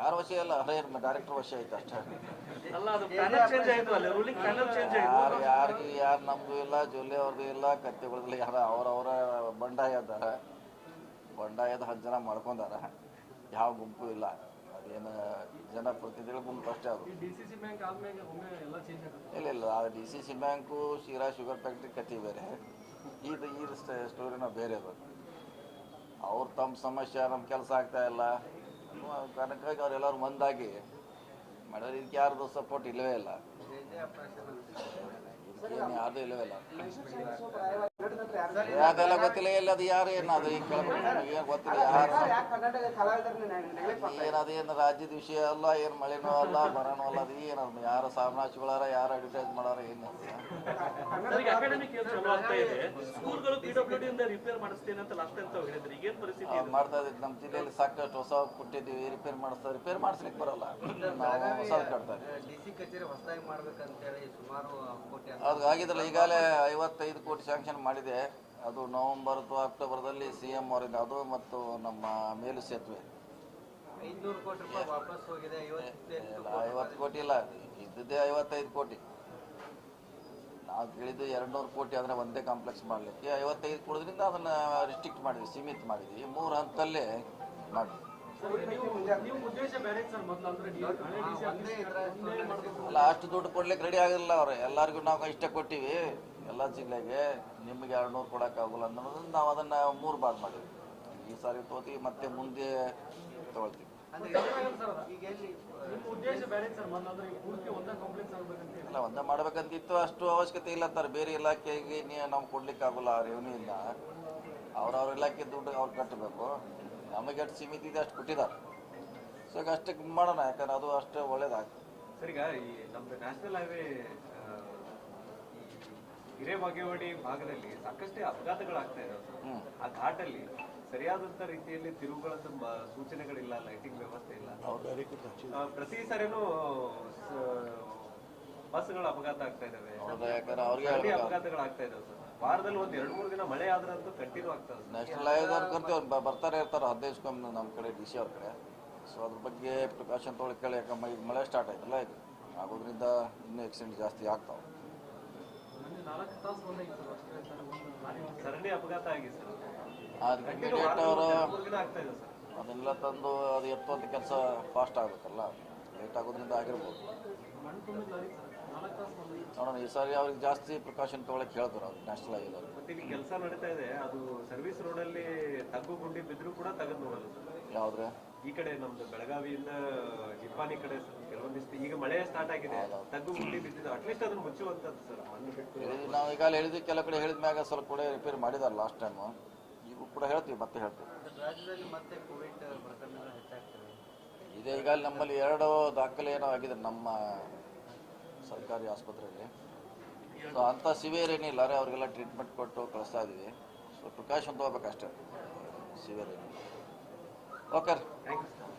ಯಾರ ವಶ ಇಲ್ಲ ಅದೇ ಡೈರೆಕ್ಟರ್ ವಶ ಆಯ್ತು ಅಷ್ಟೇ. ಅಲ್ಲ ಅದು ಪ್ಯಾನಲ್ ಚೇಂಜ್ ಆಯ್ತು ಅಲ್ಲಿ ರೂಲಿಂಗ್ ಪ್ಯಾನಲ್ ಚೇಂಜ್ ಆಯ್ತು. ಯಾರು ಯಾರಿಗೆ ಯಾರು ನಮ್ದು ಇಲ್ಲ ಜೊಲ್ಲೆ ಅವ್ರದ್ದು ಇಲ್ಲ ಕತ್ತೆಗಳದ್ದು ಯಾರ ಅವರವರ ಬಂಡಾಯ ಅದಾರ. ಬಂಡಾಯದ ಹತ್ತು ಜನ ಮಾಡ್ಕೊಂಡಾರ. ಯಾವ ಗುಂಪು ಇಲ್ಲ. ಅದೇನು ಜನಪ್ರತಿನಿಧಿಗಳ ಗುಂಪು ಅಷ್ಟೇ ಅದು. ಡಿ ಸಿ ಸಿ ಬ್ಯಾಂಕ್ ಆದ್ಮೇಲೆ ಒಮ್ಮೆ ಎಲ್ಲ ಚೇಂಜ್ ಆಗುತ್ತೆ. ಇಲ್ಲ ಇಲ್ಲ D C C bank Shira sugar factory ಕತೆ ಬೇರೆ. ಇದು ಈ ಸ್ಟೋರಿನ ಬೇರೆ ಅದು. ಅವ್ರು ತಮ್ಮ ಸಮಸ್ಯೆ ನಮ್ಮ ಕೆಲಸ ಆಗ್ತಾ ಇಲ್ಲ. ಕಾರಣಕ್ಕಾಗಿ ಅವರೆಲ್ಲರೂ ಮಂದಾಗಿ ಮಾಡಿದ್ರೆ ಇದಕ್ಕೆ ಯಾರ್ದು ಸಪೋರ್ಟ್ ಇಲ್ಲವೇ ಇಲ್ಲ. ಯಾರ್ದು ಇಲ್ಲವೇ ಇಲ್ಲ. ಅದೆಲ್ಲ ಗೊತ್ತಿಲ್ಲ ಎಲ್ಲಿ ಅದು ಯಾರು ಏನು ಅದು? ಈಗ ಕೇಳ್ಬೇಕು ಏನು ಗೊತ್ತಿಲ್ಲ ಯಾರು? ಏನು ಅದೇನು ರಾಜ್ಯದ ವಿಷಯ ಅಲ್ಲ ಏನು ಮಳೆನೂ ಅಲ್ಲ ಬರನೂ ಅಲ್ಲ ಅದು ಏನದು ಯಾರು ಸಾಮ್ರಾಜ್ಯಗಳಾರ ಯಾರು ಅಡ್ವರ್ಟೈಸ್ ಮಾಡಾರ ಏನು ಸರ್ ಈಗ ಅಕಾಡೆಮಿಕ್ ಇಯರ್ ಇದೆ. ಸ್ಕೂಲ್ಗಳು ಪಿ ಡಬ್ಲ್ಯೂ ಇಂದ ರಿಪೇರ್ ಮಾಡಿಸ್ತೇನೆ ಅಂತ ಲಾಸ್ಟ್ ಟೈಮ್ ತಾವು ಹೇಳಿದ್ರಿ. ಈಗೇನ್ ಪರಿಸ್ಥಿತಿ ಇದೆ? ಮಾಡ್ತಾ ಇದ್ದೀವಿ. ನಮ್ಮ ಜಿಲ್ಲೆಯಲ್ಲಿ ಸಾಕಷ್ಟು ಹೊಸ ಕೊಟ್ಟಿದ್ದೀವಿ. ರಿಪೇರ್ ಮಾಡಿಸ್ತಾ ರಿಪೇರ್ ಮಾಡಿಸ್ಲಿಕ್ಕೆ ಬರಲ್ಲ. ನಾವು ಹೊಸದು ಕಟ್ತಾ ಇದ್ದೀವಿ. ಅದು ಆಗಿದ್ರಲ್ಲ ಈಗಾಗಲೇ ಐವತ್ತೈದು ಕೋಟಿ ಸ್ಯಾಂಕ್ಷನ್ ಮಾಡಿದೆ. ಅದು ನವೆಂಬರ್ ಅಥವಾ ಅಕ್ಟೋಬರ್ದಲ್ಲಿ ಸಿ ಎಂ ಅವರಿಂದ. ಅದು ಮತ್ತು ನಮ್ಮ ಮೇಲು ಸೇತುವೆ. ಐದ್ನೂರು ಕೋಟಿ ರೂಪಾಯಿ ವಾಪಸ್ ಹೋಗಿದೆ. ಐವತ್ತೆಂಟು ಇಲ್ಲ, ಐವತ್ತು ಕೋಟಿ ಇಲ್ಲ. ಇದ್ದದ್ದೇ ಐವತ್ತೈದು ಕೋಟಿ. ನಾವು ಕೇಳಿದ್ದು ಎರಡ್ನೂರು ಕೋಟಿ ಅಂದರೆ ಒಂದೇ ಕಾಂಪ್ಲೆಕ್ಸ್ ಮಾಡಲಿಕ್ಕೆ ಐವತ್ತೈದು ಕೊಡೋದ್ರಿಂದ ಅದನ್ನು ರಿಸ್ಟ್ರಿಕ್ಟ್ ಮಾಡಿದ್ವಿ ಸೀಮಿತ ಮಾಡಿದ್ವಿ. ಮೂರು ಹಂತದಲ್ಲೇ ಮಾಡಿ ನೀವು ಉದ್ದೇಶ ಬೇರೆ ಸರ್ ಮೊದಲು ಅಂದ್ರೆ ನೀವು ಹಳೆ ಡಿ ಸಿ ಒಂದೇ ಇದ್ರ ಅಲ್ಲ ಅಷ್ಟು ದುಡ್ಡು ಕೊಡ್ಲಿಕ್ಕೆ ರೆಡಿ ಆಗಿಲ್ಲ ಅವ್ರೆ. ಎಲ್ಲರಿಗೂ ನಾವು ಇಷ್ಟ ಕೊಟ್ಟಿವಿ ಎಲ್ಲ ಜಿಲ್ಲೆಗೆ ನಿಮಗೆ ಎರಡು ನೂರು ಕೊಡೋಕ್ಕಾಗಲ್ಲ ಅನ್ನೋದನ್ನು ನಾವು ಅದನ್ನು ಮೂರು ಭಾಗ ಮಾಡಿದ್ವಿ. ಈ ಸಾರಿ ತೋತಿ ಮತ್ತೆ ಮುಂದೆ ತಗೊಳ್ತೀವಿ. ಇಲ್ಲ ಈಗ ಎಲ್ಲಿ ಉದ್ದೇಶ ಬೇರೆ ಸರ್ ಮೊದಲು ಪೂರ್ತಿ ಒಂದೇ ಮಾಡ್ಬೇಕಂತಿತ್ತು ಅಷ್ಟು ಅವಶ್ಯಕತೆ ಇಲ್ಲ ಸರ್. ಬೇರೆ ಇಲಾಖೆಗೆ ನೀ ನಾವು ಕೊಡ್ಲಿಕ್ಕೆ ಆಗೋಲ್ಲ ರೆವೆನ್ಯೂ ಇಲ್ಲ. ಅವ್ರವ್ರ ಇಲಾಖೆ ದುಡ್ಡು ಅವ್ರು ಕಟ್ಟಬೇಕು ನಮಗೆ ಎಷ್ಟು ಸೀಮಿತ ಇದೆ ಅಷ್ಟು ಕೊಟ್ಟಿದ್ದಾರೆ. ಸೊ ಈಗ ಅಷ್ಟಕ್ಕೆ ಮಾಡೋಣ ಯಾಕಂದ್ರೆ ಅದು ಅಷ್ಟು ಒಳ್ಳೇದಾಗ್ತದೆ. ಸರ್ ಈಗ ಈ ನಮ್ದು ನ್ಯಾಷನಲ್ ಹೈವೇ ಹಿರೇಬಾಗೇವಾಡಿ ಭಾಗದಲ್ಲಿ ಸಾಕಷ್ಟು ಅಪಘಾತಗಳಾಗ್ತಾ ಇದಾವೆ ಆ ಘಾಟಲ್ಲಿ ಸರಿಯಾದಂತ ರೀತಿಯಲ್ಲಿ ತಿರುವುಗಳ ಸೂಚನೆಗಳಿಲ್ಲ ಲೈಟಿಂಗ್ ವ್ಯವಸ್ಥೆ ಇಲ್ಲ. ಪ್ರತಿ ಸರಿನೂ ಬಸ್ಗಳ ಅಪಘಾತ ಆಗ್ತಾ ಇದಾವೆ. ಅಪಘಾತಗಳಾಗ್ತಾ ಇದಾವೆ ಸರ್. ವಾರದಲ್ಲಿ ಒಂದ್ ಎರಡ್ ಮೂರು ದಿನ ಮಳೆ ಆದ್ರಂತೂ ಕಂಟಿನ್ಯೂ ಆಗ್ತದೆ. ನ್ಯಾಷನಲ್ ಹೈವೇದವ್ರು ಕರ್ತೀವಿ ಬರ್ತಾರೆ ಇರ್ತಾರೆ. ಹದಿನೈದು ನಮ್ಮ ಕಡೆ ಡಿ ಸಿ ಅವ್ರ ಕಡೆ. ಸೊ ಅದ್ರ ಬಗ್ಗೆ ಪ್ರಿಕಾಷನ್ ತೊಗೊಳಕ್ಕೆ ಕೇಳಿ ಯಾಕಂದ್ರೆ ಈಗ ಮಳೆ ಸ್ಟಾರ್ಟ್ ಆಯ್ತಲ್ಲ ಈಗ ಆಗೋದ್ರಿಂದ ಇನ್ನೂ ಆಕ್ಸಿಡೆಂಟ್ ಜಾಸ್ತಿ ಆಗ್ತಾವೆ. ಸರಣಿ ಅಪಘಾತ ಆಗಿ ಸರ್ ಅದಕ್ಕೆ ಅವರು ಅದನ್ನೆಲ್ಲ ತಂದು ಅದು ಎತ್ತುವಂಥ ಕೆಲಸ ಫಾಸ್ಟ್ ಆಗಬೇಕಲ್ಲ ಲೇಟ್ ಆಗೋದ್ರಿಂದ ಆಗಿರ್ಬೋದು. ನೋಡೋಣ ಈ ಸಾರಿ ಅವ್ರಿಗೆ ಜಾಸ್ತಿ ಪ್ರಿಕಾಷನ್ ತೊಗೊಳಕ್ಕೆ ಹೇಳ್ತಾರೆ ಅವ್ರು ನ್ಯಾಷನಲ್ ಮತ್ತೆ ಇಲ್ಲಿ ಕೆಲಸ ನಡೀತಾ ಇದೆ. ಅದು ಸರ್ವಿಸ್ ರೋಡ್ ಅಲ್ಲಿ ತಗ್ಗು ಗುಂಡಿ ಬಿದ್ರು ಕೂಡ ತೆಗೆದು ನೋಡೋದು ಸರ್. ಯಾವುದ್ರೆ? ಈ ಕಡೆ ನಮ್ದು ಬೆಳಗಾವಿಯಿಂದ ನಿಪ್ಪಾಣಿ ಕಡೆ ಕೆಲವೊಂದಿಷ್ಟು ಈಗ ಮಳೆ ಸ್ಟಾರ್ಟ್ ಆಗಿದೆ. ತಗ್ಗು ಮುಟ್ಟಿ ಬಿದ್ದಿದ್ದು ಅಟ್ಲೀಸ್ಟ್ ಅದನ್ನ ಮುಚ್ಚುವಂತದ್ದು ಸರ್ ಮಣ್ಣು ಬಿಟ್ಟು. ನಾವು ಈಗ ಹೇಳಿದ್ವಿ ಕೆಲವು ಕಡೆ ಹೇಳಿದ ಮ್ಯಾಗ ಸ್ವಲ್ಪ ಕೂಡ ರಿಪೇರ್ ಮಾಡಿದಾರೆ ಲಾಸ್ಟ್ ಟೈಮು ಈಗ ಕೂಡ ಹೇಳ್ತೀವಿ ಮತ್ತೆ ಹೇಳ್ತೀವಿ. ರಾಜ್ಯದಲ್ಲಿ ಮತ್ತೆ ಕೋವಿಡ್ ಪ್ರಕರಣಗಳು ಹೆಚ್ಚಾಗ್ತವೆ. ಇದೆ ಈಗ ನಮ್ಮಲ್ಲಿ ಎರಡು ದಾಖಲೆ ಏನೋ ಆಗಿದೆ ನಮ್ಮ ಸರ್ಕಾರಿ ಆಸ್ಪತ್ರೆಯಲ್ಲಿ. ಸೊ ಅಂಥ ಸಿವಿಯರ್ ಏನಿಲ್ಲ ರೀ ಅವ್ರಿಗೆಲ್ಲ ಟ್ರೀಟ್ಮೆಂಟ್ ಕೊಟ್ಟು ಕಳಿಸ್ತಾ ಇದ್ದೀವಿ ಸೊ ಪ್ರಿಕಾಷನ್ ತೊಗೋಬೇಕಷ್ಟೇ. ಸಿವಿಯರ್ ಏನಿಲ್ಲ. ಓಕೆ ಥ್ಯಾಂಕ್ ಯು ಸರ್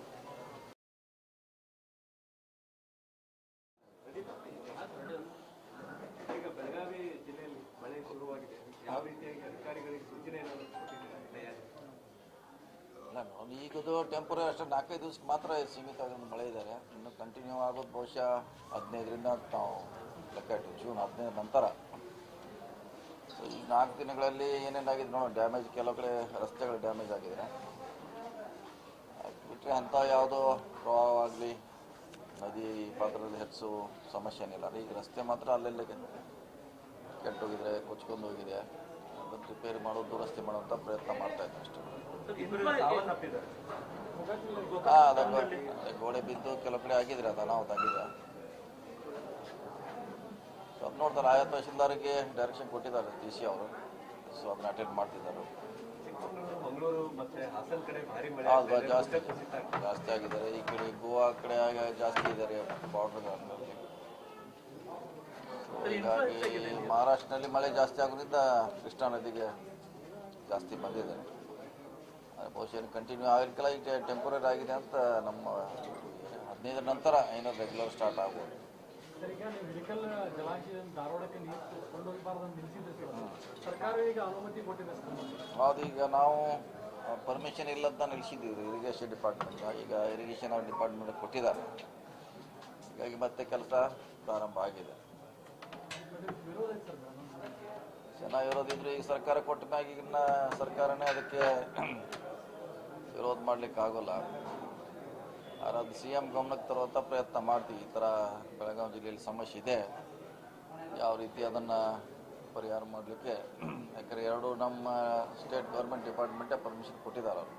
ಈಗ ಬೆಳಗಾವಿ ಜಿಲ್ಲೆಯಲ್ಲಿ ಮಳೆ ಶುರುವಾಗಿದೆ. ಯಾವ ರೀತಿಯಾಗಿ ಅಧಿಕಾರಿಗಳಿಗೆ ಸೂಚನೆ ಏನಾದ್ರು ಕೊಟ್ಟಿದ್ದೀರಾ? ತಯಾರಿ ಇಲ್ಲ ನೋಡಿ ಈಗದು ಟೆಂಪರರಿ ಅಷ್ಟೇ ನಾಲ್ಕೈದು ದಿವ್ಸಕ್ಕೆ ಮಾತ್ರ ಸೀಮಿತ ಮಳೆ ಇದ್ದಾರೆ ಇನ್ನು ಕಂಟಿನ್ಯೂ ಆಗೋದು ಬಹುಶಃ ಹದಿನೈದರಿಂದ ನಾವು ಲೆಕ್ಕ ಇಟ್ಟು ಜೂನ್ ಹದಿನೈದು ನಂತರ. ಸೊ ಈ ನಾಲ್ಕು ದಿನಗಳಲ್ಲಿ ಏನೇನಾಗಿದೆ ನೋಡೋಣ ಡ್ಯಾಮೇಜ್ ಕೆಲವು ಕಡೆ ರಸ್ತೆಗಳು ಡ್ಯಾಮೇಜ್ ಆಗಿದೆ ಅದು ಅಂತ ಅಂಥ ಯಾವುದೋ ಪ್ರವಾಹವಾಗಲಿ ನದಿ ಪಾತ್ರದಲ್ಲಿ ಹೆಚ್ಚು ಸಮಸ್ಯೆ ಏನಿಲ್ಲ. ಈಗ ರಸ್ತೆ ಮಾತ್ರ ಅಲ್ಲೆಲ್ಲ ಕೆಟ್ಟೋಗಿದ್ರೆ ಕೊಚ್ಕೊಂಡು ಹೋಗಿದೆ ಅದನ್ನು ರಿಪೇರಿ ಮಾಡೋದು ದುರಸ್ತಿ ಮಾಡುವಂಥ ಪ್ರಯತ್ನ ಮಾಡ್ತಾ ಇದ್ದೆ ಅಷ್ಟೇ. ಹಾಂ ಅದಕ್ಕೆ ಗೋಡೆ ಬಿದ್ದು ಕೆಲವು ಕಡೆ ಆಗಿದ್ರೆ ಅದು ಅನಾಹುತ ಆಗಿದೆ ಸೊ, ಅದು ನೋಡ್ತಾರೆ, ಆಯಾ ತಹಶೀಲ್ದಾರಿಗೆ ಡೈರೆಕ್ಷನ್ ಕೊಟ್ಟಿದ್ದಾರೆ, ಡಿ ಸಿ ಅವರು. ಸೊ ಅದನ್ನ ಅಟೆಂಡ್ ಮಾಡ್ತಿದ್ದಾರೆ. ಮಂಗಳೂರು ಮತ್ತೆ ಹಾಸನ ಕಡೆ ಭಾರಿ ಮಳೆ ಜಾಸ್ತಿ. ಜಾಸ್ತಿ ಆಗಿದ್ದಾರೆ. ಈ ಕಡೆ ಗೋವಾ ಕಡೆ ಆಗ ಜಾಸ್ತಿ ಇದ್ದಾರೆ. ಬಾರ್ಡರ್ಗಳಲ್ಲಿ ಹೀಗಾಗಿ ಮಹಾರಾಷ್ಟ್ರದಲ್ಲಿ ಮಳೆ ಜಾಸ್ತಿ ಆಗೋದ್ರಿಂದ ಕೃಷ್ಣಾ ನದಿಗೆ ಜಾಸ್ತಿ ಬಂದಿದೆ ಅದು ಬಹುಶಃ ಕಂಟಿನ್ಯೂ ಆಗಿರ್ಕಲ್ಲ ಈಗ ಟೆಂಪರರಿ ಆಗಿದೆ ಅಂತ ನಮ್ಮ ಹದಿನೈದರ ನಂತರ ಏನೋ ರೆಗ್ಯುಲರ್ ಸ್ಟಾರ್ಟ್ ಆಗ್ಬೋದು. ಈಗ ನಾವು ಪರ್ಮಿಷನ್ ಇಲ್ಲ ಅಂತ ನಿಲ್ಲಿಸಿದ್ದೀವಿ ಇರಿಗೇಷನ್ ಡಿಪಾರ್ಟ್ಮೆಂಟ್ ಈಗ ಇರಿಗೇಷನ್ ಡಿಪಾರ್ಟ್ಮೆಂಟ್ ಕೊಟ್ಟಿದ್ದಾರೆ. ಹೀಗಾಗಿ ಮತ್ತೆ ಕೆಲಸ ಪ್ರಾರಂಭ ಆಗಿದೆ. ಜನ ಇರೋದಿದ್ರೆ ಈಗ ಸರ್ಕಾರ ಕೊಟ್ಟ ಮ್ಯಾಗ ಸರ್ಕಾರನೇ ಅದಕ್ಕೆ ವಿರೋಧ ಮಾಡ್ಲಿಕ್ಕೆ ಆಗೋಲ್ಲ ಅದು ಸಿ ಎಂ ಗಮನಕ್ಕೆ ತರುವಂಥ ಪ್ರಯತ್ನ ಮಾಡ್ತೀವಿ. ಈ ಥರ ಬೆಳಗಾವಿ ಜಿಲ್ಲೆಯಲ್ಲಿ ಸಮಸ್ಯೆ ಇದೆ. ಯಾವ ರೀತಿ ಅದನ್ನು ಪರಿಹಾರ ಮಾಡಲಿಕ್ಕೆ ಯಾಕಂದರೆ ಎರಡು ನಮ್ಮ ಸ್ಟೇಟ್ ಗೌರ್ಮೆಂಟ್ ಡಿಪಾರ್ಟ್ಮೆಂಟೇ ಪರ್ಮಿಷನ್ ಕೊಟ್ಟಿದ್ದಾರೆ ಅವರು.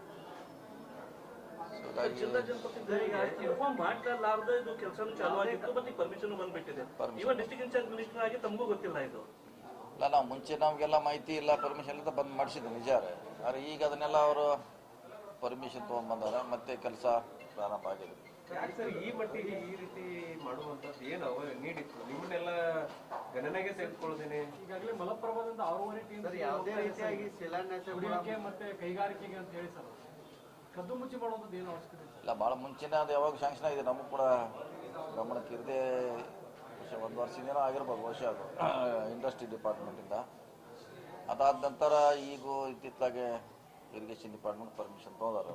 ಜಿಲ್ಲಾ ಜನಪದರಿಗೆ ಇನ್ಫಾರ್ಮ್ ಮಾಡ್ಲಾರ್ದ ಇದು ಕೆಲಸನೂ ಚಾಲು ಆಗಿತ್ತು ಮತ್ತೆ ಪರ್ಮಿಷನ್ ಬಂದ್ಬಿಟ್ಟಿದೆ. Permission. ಡಿಸ್ಟ್ರಿಕ್ಟ್ ಇನ್ಚಾರ್ಜ್ ಮಿನಿಸ್ಟರ್ ಆಗಿ ತಮಗೂ ಗೊತ್ತಿಲ್ಲ ಇದು. ಇಲ್ಲ ನಾವು ಮುಂಚೆ ನಮಗೆಲ್ಲ ಮಾಹಿತಿ ಇಲ್ಲ ಪರ್ಮಿಷನ್ ಇಲ್ಲ ಬಂದ್ ಮಾಡಿಸಿದ್ದು ನಿಜ. ರೀ ಆದರೆ ಈಗ ಅದನ್ನೆಲ್ಲ ಅವರು ಪರ್ಮಿಷನ್ ತೊಗೊಂಡ್ಬಂದಾರೆ ಮತ್ತೆ ಕೆಲಸ ಪ್ರಾರಂಭ ಆಗಿದೆ ಸರ್ ಈ ಮಟ್ಟಿಗೆ ಈ ರೀತಿ ಮಾಡುವಂತದ್ದು ಏನು ಅವ ನೀಡಿತ್ತು? ನಿಮ್ಮನ್ನೆಲ್ಲ ಗಣನೆಗೆ ತೆಗೆದುಕೊಳ್ಳೋದೇನೆ ಈಗಾಗಲೇ ಮಲಪ್ರಭಾದಿಂದ ಆರೂವರೆ ಟೀಮ್ ಸರ್ ಯಾವುದೇ ರೀತಿಯಾಗಿ ಶಿಲಾನ್ಯಾಸ ಮತ್ತೆ ಕೈಗಾರಿಕೆಗೆ ಅಂತ ಹೇಳಿ ಸರ್. ಕದ್ದು ಮುಚ್ಚಿ ಮಾಡುವಂಥದ್ದು ಏನು ಅವಶ್ಯಕತೆ ಇಲ್ಲ. ಭಾಳ ಮುಂಚೆನೇ ಅದು ಯಾವಾಗ ಶಾಂಕ್ಷನ್ ಆಗಿದೆ ನಮಗೂ ಕೂಡ ಗಮನಕ್ಕೆ ಇರದೆ ಬಹುಶಃ ಒಂದು ವರ್ಷದಿಂದ ಆಗಿರ್ಬೋದು ವರ್ಷ ಅದು ಇಂಡಸ್ಟ್ರಿ ಡಿಪಾರ್ಟ್ಮೆಂಟಿಂದ ಅದಾದ ನಂತರ ಈಗ ಇತ್ತಿತ್ತಲಾಗೆ ಇರಿಗೇಷನ್ ಡಿಪಾರ್ಟ್ಮೆಂಟ್ ಪರ್ಮಿಷನ್ ತೊಗೊಂಡಾರು.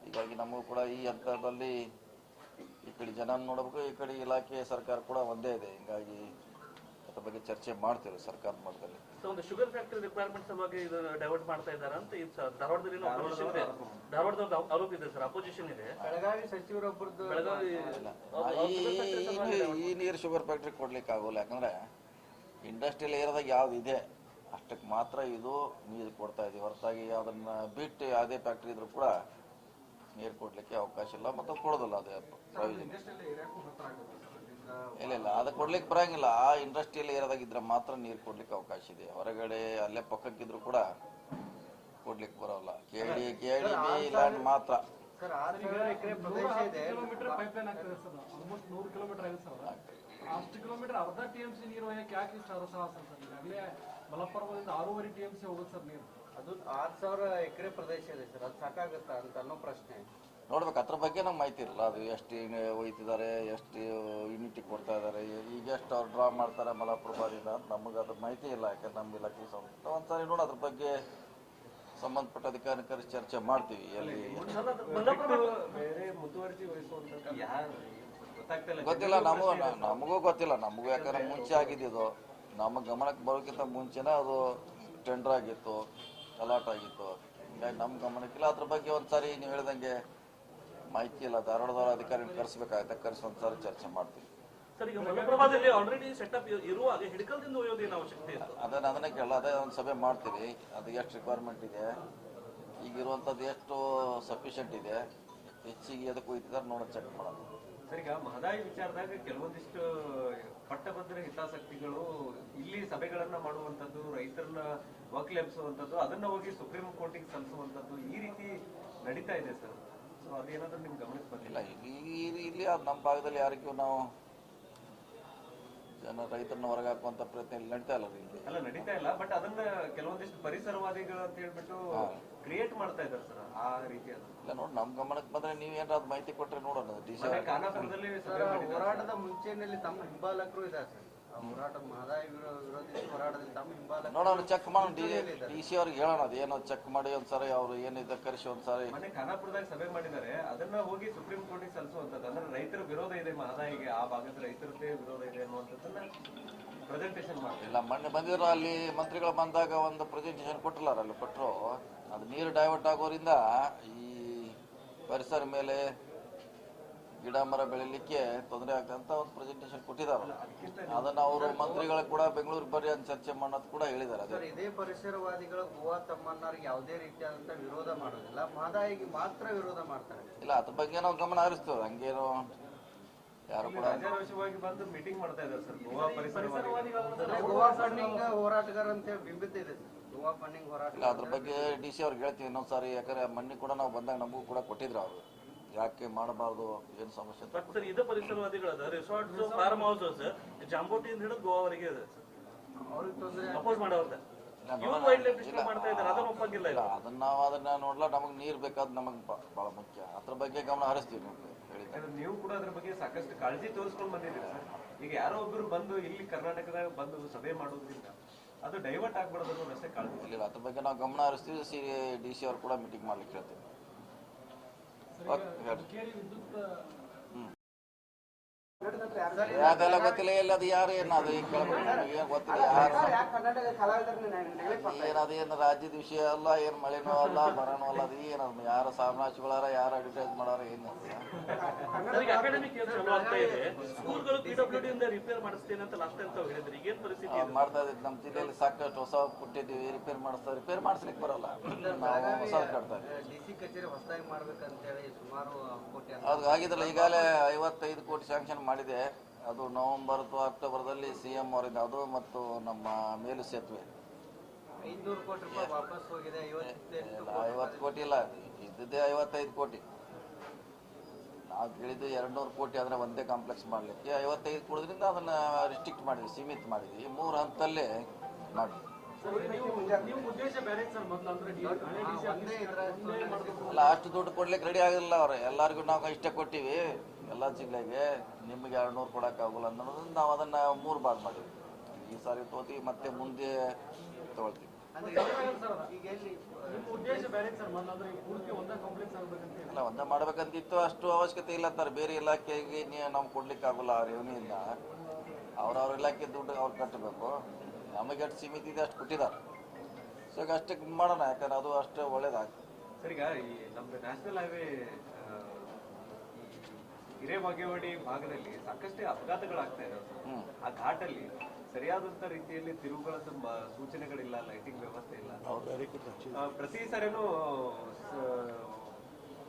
ಹೀಗಾಗಿ ನಮಗೂ ಕೂಡ ಈ ಹಂತದಲ್ಲಿ ಈ ಕಡೆ ಜನ ನೋಡಬೇಕು ಈ ಕಡೆ ಇಲಾಖೆ ಸರ್ಕಾರ ಕೂಡ ಒಂದೇ ಇದೆ. ಹಿಂಗಾಗಿ ಅದ್ರ ಬಗ್ಗೆ ಚರ್ಚೆ ಮಾಡ್ತೇವೆ ಸರ್ಕಾರ ಮಟ್ಟದಲ್ಲಿ ಸೊ ಒಂದು ಶುಗರ್ ಫ್ಯಾಕ್ಟರಿ ರಿಕ್ವೈರ್ಮೆಂಟ್ ಸಲುವಾಗಿ ಇದು ಡೈವರ್ಟ್ ಮಾಡ್ತಾ ಇದ್ದಾರೆ ಅಂತ ಇದು. ಧಾರವಾಡದಲ್ಲಿ ಧಾರವಾಡದ ಆರೋಪ ಇದೆ ಸರ್ ಅಪೋಸಿಷನ್ ಇದೆ. ಬೆಳಗಾವಿ ಸಚಿವರೊಬ್ಬರದ್ದು ಬೆಳಗಾವಿ ಈ ನೀರು ಶುಗರ್ ಫ್ಯಾಕ್ಟ್ರಿ ಕೊಡ್ಲಿಕ್ಕೆ ಆಗೋಲ್ಲ. ಯಾಕಂದ್ರೆ ಇಂಡಸ್ಟ್ರಿಯಲ್ ಏರಿಯಾದಾಗ ಯಾವ್ದು ಇದೆ ಅಷ್ಟಕ್ಕೆ ಮಾತ್ರ ಇದು ನೀರು ಕೊಡ್ತಾ ಇದೆ. ಹೊರತಾಗಿ ಅದನ್ನ ಬಿಟ್ಟು ಯಾವುದೇ ಫ್ಯಾಕ್ಟ್ರಿ ಇದ್ರೂ ಕೂಡ ನೀರು ಕೊಡ್ಲಿಕ್ಕೆ ಅವಕಾಶ ಇಲ್ಲ ಮತ್ತು ಕೊಡೋದಿಲ್ಲ ಅದೇ ಪ್ರಯೋಜನ. ಇಲ್ಲ ಇಲ್ಲ ಅದು ಕೊಡ್ಲಿಕ್ಕೆ ಬರಂಗಿಲ್ಲ ಆ ಇಂಡಸ್ಟ್ರಿಯಲ್ ಏರಿಯಾದಾಗ ಇದ್ರೆ ಮಾತ್ರ ನೀರು ಕೊಡ್ಲಿಕ್ಕೆ ಅವಕಾಶ ಇದೆ. ಹೊರಗಡೆ ಅಲ್ಲೇ ಪಕ್ಕಕ್ಕಿದ್ರು ಕೂಡ ಕೊಡ್ಲಿಕ್ಕೆ ಬರೋಲ್ಲ. ಕೇಳಿ ಕೇಳಿ ಕೆ ಡಿ ಬಿ ಲ್ಯಾಂಡ್ ಮಾತ್ರ. ಸರ್ ಆರು ಸಾವಿರ ಪ್ರದೇಶ ಇದೆ. ಕಿಲೋಮೀಟರ್ ಪೈಪ್ ಲೈನ್ ಆಗ್ತದೆ ಸರ್. ಆಲ್ಮೋಸ್ಟ್ ನೂರು ಕಿಲೋಮೀಟರ್ ಆಗಿದೆ ಸರ್ ಅಷ್ಟು ಕಿಲೋಮೀಟರ್ ಅರ್ಧ ಟಿ ಎಂ ಸಿ ನೀರು ಯಾಕೆ ಇಷ್ಟು ಅರಸಾಹಸ ಸರ್? ಈಗಾಗಲೇ ಆರೂವರೆ ಟಿ ಎಂ ಸಿ ಹೋಗುತ್ತೆ ಸರ್ ನೀರು. ಅದು ಆರು ಸಾವಿರ ಎಕರೆ ಪ್ರದೇಶ ಇದೆ ಸರ್ ಅದು ಸಾಕಾಗುತ್ತಾ ಅಂತ ಅನ್ನೋ ಪ್ರಶ್ನೆ. ನೋಡ್ಬೇಕು ಅದ್ರ ಬಗ್ಗೆ ನಮ್ಗೆ ಮಾಹಿತಿ ಇರಲ್ಲ. ಅದು ಎಷ್ಟು ಒಯ್ತಿದ್ದಾರೆ ಎಷ್ಟು ಯೂನಿಟಿ ಕೊಡ್ತಾ ಇದ್ದಾರೆ ಈಗ ಎಷ್ಟು ಅವ್ರು ಡ್ರಾ ಮಾಡ್ತಾರೆ ಮಲಪ್ರಭಾದಿಂದ ಅಂತ ನಮಗೆ ಅದ್ರ ಮಾಹಿತಿ ಇಲ್ಲ. ಯಾಕಂದ್ರೆ ನಮ್ಮ ಇಲಾಖೆ ಸಂಬಂಧ ಒಂದ್ಸರಿ ನೋಡಿ ಅದ್ರ ಬಗ್ಗೆ ಸಂಬಂಧಪಟ್ಟ ಅಧಿಕಾರಿ ಕರೆಸಿ ಚರ್ಚೆ ಮಾಡ್ತೀವಿ. ಎಲ್ಲಿ ಗೊತ್ತಿಲ್ಲ ನಮಗೂ ನಮಗೂ ಗೊತ್ತಿಲ್ಲ. ನಮಗೂ ಯಾಕಂದ್ರೆ ಮುಂಚೆ ಆಗಿದ್ದು ನಮ್ಮ ಗಮನಕ್ಕೆ ಬರೋಕ್ಕಿಂತ ಮುಂಚೆನೇ ಅದು ಟೆಂಡರ್ ಆಗಿತ್ತು. ಅಲಾಟ್ ಆಗಿತ್ತು ಹಿಂಗಾಗಿ ನಮ್ಮ ಗಮನಕ್ಕಿಲ್ಲ ಅದ್ರ ಬಗ್ಗೆ ಒಂದ್ಸಾರಿ ನೀವು ಹೇಳ್ದಂಗೆ ಮಾಹಿತಿ ಇಲ್ಲ. ಧಾರವಾಡದವರ ಅಧಿಕಾರಿನ ಕರೆಸ್ಬೇಕಾಗತ್ತೆ. ಕರೆಸಿ ಒಂದ್ಸಾರಿ ಚರ್ಚೆ ಮಾಡ್ತೀವಿ. ಅದನ್ನ ಅದನ್ನೇ ಕೇಳಲ್ಲ. ಅದೇ ಒಂದು ಸಭೆ ಮಾಡ್ತೀವಿ. ಅದು ಎಷ್ಟು ರಿಕ್ವೈರ್ಮೆಂಟ್ ಇದೆ? ಈಗಿರುವಂಥದ್ದು ಎಷ್ಟು ಸಫಿಷಿಯೆಂಟ್ ಇದೆ? ಹೆಚ್ಚಿಗೆ ಅದಕ್ಕೆ ಹೋಯ್ತಿದ್ದಾರೆ ನೋಡೋದು ಚೆಕ್ ಮಾಡೋದು ಸರ್ ಈಗ ಮಹದಾಯಿ ವಿಚಾರದಾಗ ಕೆಲವೊಂದಿಷ್ಟು ಪಟ್ಟಭದ್ರ ಹಿತಾಸಕ್ತಿಗಳು ಇಲ್ಲಿ ಸಭೆಗಳನ್ನ ಮಾಡುವಂತದ್ದು ರೈತರನ್ನ ವಕ್ಲೆಬ್ಸುವಂತದ್ದು ಅದನ್ನ ಹೋಗಿ ಸುಪ್ರೀಂ ಕೋರ್ಟಿಗೆ ಸಲ್ಲಿಸುವಂತದ್ದು ಈ ರೀತಿ ನಡೀತಾ ಇದೆ ಸರ್. ಸೊ ಅದೇನಾದ್ರೂ ನಿಮ್ ಗಮನಕ್ಕೆ ಬಂದಿಲ್ಲ ಇಲ್ಲಿ- ಇಲ್ಲಿ ನಮ್ಮ ಭಾಗದಲ್ಲಿ ಯಾರಿಗೂ ನಾವು ಜನ ರೈತರನ್ನ ಹೊರಗಾಕುವಂತ ಪ್ರಯತ್ನ ಇಲ್ಲಿ ನಡೀತಾ ಇಲ್ಲ ಇಲ್ಲಿ. ಅಲ್ಲ ನಡೀತಾ ಇಲ್ಲ ಬಟ್ ಅದನ್ನ ಕೆಲವೊಂದಿಷ್ಟು ಪರಿಸರವಾದಿಗಳು ಅಂತ ಹೇಳ್ಬಿಟ್ಟು ಕ್ರಿಯೇಟ್ ಮಾಡ್ತಾ ಇದ್ದಾರೆ ಸರ್ ಆ ರೀತಿ ಅದು. ಇಲ್ಲ ನೋಡಿ ನಮ್ ಗಮನಕ್ಕೆ ಬಂದ್ರೆ ನೀವು ಏನಾದ್ರು ಮಾಹಿತಿ ಕೊಟ್ರೆ ನೋಡೋಣ ಹೋರಾಟದ ಮುಂಚೆನಲ್ಲಿ ತಮ್ಮ ಹಿಂಬಾಲಕರು ಇದ್ದಾರೆ ಸರ್. ನೋಡೋಣ ಚೆಕ್ ಮಾಡಿ ಡಿ ಡಿ ಸಿ ಅವ್ರಿಗೆ ಹೇಳೋಣ ಅದು ಏನೋ ಚೆಕ್ ಮಾಡಿ ಒಂದ್ಸರಿ ಅವ್ರು ಏನಿದೆ ಕರೆಸಿ ಒಂದ್ಸರಿ. ಖಾನಾಪುರದಾಗ ಸಭೆ ಮಾಡಿದ್ದಾರೆ. ಅದನ್ನ ಹೋಗಿ ಸುಪ್ರೀಂ ಕೋರ್ಟಿಗೆ ಸಲ್ಲಿಸುವಂತದ್ದು ಅಂದ್ರೆ ರೈತರ ವಿರೋಧ ಇದೆ ಮಹದಾಯಿಗೆ ಆ ಭಾಗದ ರೈತರದ್ದೇ ವಿರೋಧ ಇದೆ ಅನ್ನುವಂಥದ್ದನ್ನ ಪ್ರೆಸೆಂಟೇಷನ್ ಮಾಡಿಲ್ಲ ಇಲ್ಲ ಮೊನ್ನೆ ಬಂದಿದ್ರು ಅಲ್ಲಿ ಮಂತ್ರಿಗಳು ಬಂದಾಗ ಒಂದು ಪ್ರೆಸೆಂಟೇಷನ್ ಕೊಟ್ಟಿಲ್ಲ ಅಲ್ಲಿ ಕೊಟ್ಟರು ಅದು ನೀರು ಡೈವರ್ಟ್ ಆಗೋರಿಂದ ಈ ಪರಿಸರ ಮೇಲೆ ಗಿಡ ಮರ ಬೆಳಿಲಿಕ್ಕೆ ತೊಂದರೆ ಆಗ್ತಂತ ಒಂದು ಪ್ರೆಸೆಂಟೇಷನ್ ಕೊಟ್ಟಿದ್ದಾರೆ. ಅದನ್ನ ಅವರು ಮಂತ್ರಿಗಳು ಕೂಡ ಬೆಂಗಳೂರು ಬರ್ರಿ ಅಂತ ಚರ್ಚೆ ಮಾಡೋದು ಕೂಡ ಹೇಳಿದ್ದಾರೆ. ಅದೇ ಇದೇ ಪರಿಸರವಾದಿಗಳು ಗೋವಾ ತಮ್ಮನ್ನರಿಗೆ ಯಾವುದೇ ರೀತಿಯಾದಂತ ವಿರೋಧ ಮಾಡೋದಿಲ್ಲ. ಮಾದಾಯಿಗೆ ಮಾತ್ರ ವಿರೋಧ ಮಾಡ್ತಾರೆ. ಇಲ್ಲ ಅದ್ರ ಬಗ್ಗೆ ನಾವು ಗಮನ ಹರಿಸ್ತೇವೆ. ಹಂಗೇನು ಯಾರು ಕೂಡ ಬಂದು ಮೀಟಿಂಗ್ ಮಾಡ್ತಾ ಇದ್ದಾರೆ ಸರ್ ಗೋವಾ ಪರಿಸರವಾದಿ ಅಂದ್ರೆ ಗೋವಾ ಫಂಡಿಂಗ್ ಹೋರಾಟಗಾರ ಅಂತ ಹೇಳಿ ಬಿಂಬಿತ ಇದೆ ಸರ್ ಗೋವಾ ಫಂಡಿಂಗ್ ಹೋರಾಟ ಇಲ್ಲ ಅದ್ರ ಬಗ್ಗೆ ಡಿ ಸಿ ಅವ್ರಿಗೆ ಹೇಳ್ತೀವಿ ಇನ್ನೊಂದ್ಸಾರಿ ಯಾಕಂದ್ರೆ ಮಣ್ಣಿ ಕೂಡ ನಾವು ಬಂದಾಗ ನಮಗೂ ಕೂಡ ಕೊಟ್ಟಿದ್ರು ಅವರು. ಯಾಕೆ ಮಾಡಬಾರ್ದು ಏನು ಸಮಸ್ಯೆ ಅಂತ ಬಟ್ ಸರ್ ಇದು ಪರಿಸರವಾದಿಗಳದ ರಿಸಾರ್ಟ್ಸ್ ಫಾರ್ಮ್ ಹೌಸಸ್ ಜಾಂಬೋಟಿಯಿಂದ ಹಿಡಿದು ಗೋವಾವರೆಗೆ ಇದೆ ಅವ್ರಿಗೆ ತೊಂದರೆ ಅಪೋಸ್ ಇಲ್ಲ, ಇವ್ರು ವೈಲ್ಡ್ ಲೈಫ್ ಡಿಸ್ಟ್ರಿಕ್ಟ್ ಮಾಡ್ತಾ ಇದ್ದಾರೆ ಅದನ್ನ ಒಪ್ಪಂಗಿಲ್ಲ ಇಲ್ಲ ಅದನ್ನ ನಾವು ಅದನ್ನ ನೋಡ್ಲ ನಮಗೆ ನೀರು ಬೇಕಾದ್ ನಮಗೆ ಬಹಳ ಮುಖ್ಯ. ಅದ್ರ ಬಗ್ಗೆ ಗಮನ ಹರಿಸ್ತೀವಿ ನಿಮ್ಗೆ ಹೇಳಿದ್ದೆ ನೀವು ಕೂಡ ಅದ್ರ ಬಗ್ಗೆ ಸಾಕಷ್ಟು ಕಾಳಜಿ ತೋರಿಸ್ಕೊಂಡು ಬಂದಿದ್ದೀರಿ ಸರ್ ಈಗ ಯಾರೋ ಒಬ್ರು ಬಂದು ಇಲ್ಲಿ ಕರ್ನಾಟಕದಾಗ ಬಂದು ಸಭೆ ಮಾಡೋದ್ರಿಂದ ಅದು ಡೈವರ್ಟ್ ಆಗ್ಬಾರ್ದು ರಸ್ತೆ ಅಷ್ಟೇ ಕಾಳಜಿ. ಇಲ್ಲ ಅದ್ರ ಬಗ್ಗೆ ನಾವು ಗಮನ ಹರಿಸ್ತೀವಿ. ಸಿ ಡಿ ಸಿ ಅವ್ರು ಕೂಡ ಮೀಟಿಂಗ್ ಮಾಡ್ಲಿಕ್ಕೆ ಹೇಳ್ತೀವಿ Bak, yani. ಅದೆಲ್ಲ ಗೊತ್ತಿಲ್ಲ ಎಲ್ಲ ಅದು ಯಾರು ಏನು ಅದು ಈಗ ಕೇಳ್ಬೇಕು ಗೊತ್ತಿಲ್ಲ ಯಾರು ಏನು ಏನದು ಏನು ರಾಜ್ಯದ ವಿಷಯ ಅಲ್ಲ ಏನು ಮಳೆನೂ ಅಲ್ಲ ಬರನೂ ಅಲ್ಲ ಅದು ಏನದು ಯಾರು ಸಾಮ್ರಾಜ್ಯಗಳಾರ ಯಾರು ಅಡ್ವರ್ಟೈಸ್ ಮಾಡೋರು ಏನು ಮಾಡ್ತಾ ಇದ್ದೀವಿ ನಮ್ಮ ಜಿಲ್ಲೆಯಲ್ಲಿ ಸಾಕಷ್ಟು ಹೊಸ ಕೊಟ್ಟಿದ್ದೀವಿ ರಿಪೇರ್ ಮಾಡಿಸ್ತಾ ರಿಪೇರ್ ಮಾಡಿಸ್ಲಿಕ್ಕೆ ಬರಲ್ಲ. ನಾವು ಹೊಸ ಕಟ್ತಾ ಇದ್ದೀವಿ. ಅದು ಆಗಿದ್ರಲ್ಲ ಈಗಾಗಲೇ ಐವತ್ತೈದು ಕೋಟಿ ಸ್ಯಾಂಕ್ಷನ್ ಮಾಡಿದೆ. ಅದು ನವೆಂಬರ್ ಅಥವಾ ಅಕ್ಟೋಬರ್ದಲ್ಲಿ ಸಿ ಎಂ ಅವರಿಂದ. ಅದು ಮತ್ತು ನಮ್ಮ ಮೇಲು ಸೇತುವೆ. ಐದ್ನೂರು ಕೋಟಿ ರೂಪಾಯಿ ವಾಪಸ್ ಹೋಗಿದೆ. ಐವತ್ತೆಂಟು ಇಲ್ಲ, ಐವತ್ತು ಕೋಟಿ ಇಲ್ಲ. ಇದ್ದದ್ದೇ ಐವತ್ತೈದು ಕೋಟಿ. ನಾವು ಕೇಳಿದ್ದು ಎರಡು ನೂರು ಕೋಟಿ ಆದರೆ ಒಂದೇ ಕಾಂಪ್ಲೆಕ್ಸ್ ಮಾಡಲಿಕ್ಕೆ ಐವತ್ತೈದು ಕೊಡೋದ್ರಿಂದ ಅದನ್ನು ರಿಸ್ಟ್ರಿಕ್ಟ್ ಮಾಡಿದ್ವಿ ಸೀಮಿತ ಮಾಡಿದ್ವಿ. ಮೂರು ಹಂತಲ್ಲೇ ಮಾಡಿ. ನೀವು ಉದ್ದೇಶ ಬೇರೆ ಸರ್ ಮೊದಲು ಅಂದ್ರೆ ಡಿ- ಹಳೆ ಡಿ ಸಿ ಒಂದೇ ಇದ್ರ ಒಂದೇ ಮಾಡ್ಬೇಕು? ಅಲ್ಲ ಅಷ್ಟು ದುಡ್ಡು ಕೊಡ್ಲಿಕ್ಕೆ ರೆಡಿ ಆಗಿಲ್ಲ ಅವ್ರೆ. ಎಲ್ಲರಿಗೂ ನಾವು ಇಷ್ಟ ಕೊಟ್ಟಿವಿ. ಎಲ್ಲ ಜಿಲ್ಲೆಗೆ ನಿಮಗೆ ಎರಡು ನೂರು ಕೊಡೋಕ್ಕಾಗಲ್ಲ ಅನ್ನೋದನ್ನು ನಾವು ಅದನ್ನು ಮೂರು ಬಾರ್ ಮಾಡಿದ್ವಿ. ಈ ಸಾರಿ ತೋತಿ ಮತ್ತೆ ಮುಂದೆ ತಗೊಳ್ತೀವಿ. ಅಲ್ಲ ಒಂದೇ ಮಾಡ್ಬೇಕಂತಿತ್ತು ಅಷ್ಟು ಅವಶ್ಯಕತೆ ಇಲ್ಲ ಸರ್. ಬೇರೆ ಇಲಾಖೆಗೆ ನೀವು ನಾವು ಕೊಡ್ಲಿಕ್ಕೆ ಆಗೋಲ್ಲ ಆ ರೆವಿನ್ಯೂಯಿಂದ ಅವ್ರವ್ರ ಇಲಾಖೆ ದುಡ್ಡು ಅವ್ರು ಕಟ್ಟಬೇಕು. ನಮಗೆ ಎಷ್ಟು ಸೀಮಿತ ಇದೆ ಅಷ್ಟು ಕೊಟ್ಟಿದ್ದಾರೆ. ಸೊ ಈಗ ಅಷ್ಟಕ್ಕೆ ಮಾಡೋಣ ಯಾಕಂದ್ರೆ ಅದು ಅಷ್ಟು ಒಳ್ಳೇದಾಗ್ತದೆ. ಸರ್ ಈಗ ನಮ್ದು ನ್ಯಾಷನಲ್ ಹೈವೇ ಹಿರೇಬಾಗೇವಾಡಿ ಭಾಗದಲ್ಲಿ ಸಾಕಷ್ಟು ಅಪಘಾತಗಳಾಗ್ತಾ ಇದಾವೆ. ಆ ಘಾಟಲ್ಲಿ ಸರಿಯಾದಂತ ರೀತಿಯಲ್ಲಿ ತಿರುವುಗಳ ಸೂಚನೆಗಳಿಲ್ಲ ಲೈಟಿಂಗ್ ವ್ಯವಸ್ಥೆ ಇಲ್ಲ. ಪ್ರತಿ ಸರಿನೂ